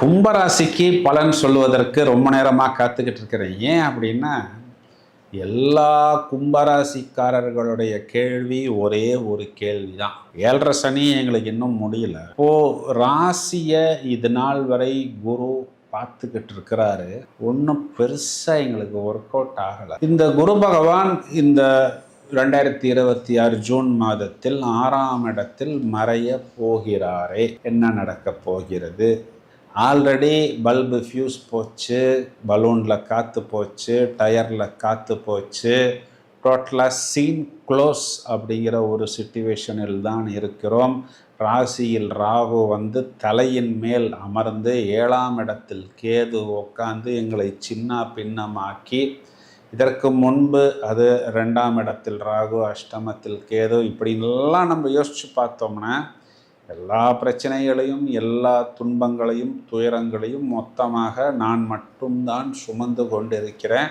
கும்பராசிக்கு பலன் சொல்லுவதற்கு ரொம்ப நேரமாக காத்துக்கிட்டு இருக்கிறேன் ஏன் அப்படின்னா எல்லா கும்பராசிக்காரர்களுடைய கேள்வி ஒரே ஒரு கேள்வி தான் ஏழரை சனி எங்களுக்கு இன்னும் முடியல. இப்போ ராசியை இது நாள் வரை குரு பார்த்துக்கிட்டு இருக்கிறாரு. ஒன்றும் பெருசாக எங்களுக்கு ஒர்க் அவுட் ஆகலை. இந்த குரு பகவான் இந்த ரெண்டாயிரத்தி இருபத்தி ஆறு ஜூன் மாதத்தில் ஆறாம் இடத்தில் மறைய போகிறாரே. என்ன நடக்கப் போகிறது? ஆல்ரெடி பல்பு ஃபியூஸ் போச்சு பலூனில் காற்று போச்சு டயரில் காற்று போச்சு. டோட்டலாக சீன் க்ளோஸ் அப்படிங்கிற ஒரு சுச்சுவேஷனில் தான் இருக்கிறோம். ராசியில் ராகு வந்து தலையின் மேல் அமர்ந்து ஏழாம் இடத்தில் கேது உட்காந்து எங்களை சின்ன பின்னமாக்கி இதற்கு முன்பு அது ரெண்டாம் இடத்தில் ராகு அஷ்டமத்தில் கேது இப்படின்லாம் நம்ம யோசித்து பார்த்தோம்னா எல்லா பிரச்சனைகளையும் எல்லா துன்பங்களையும் துயரங்களையும் மொத்தமாக நான் மட்டும்தான் சுமந்து கொண்டிருக்கிறேன்.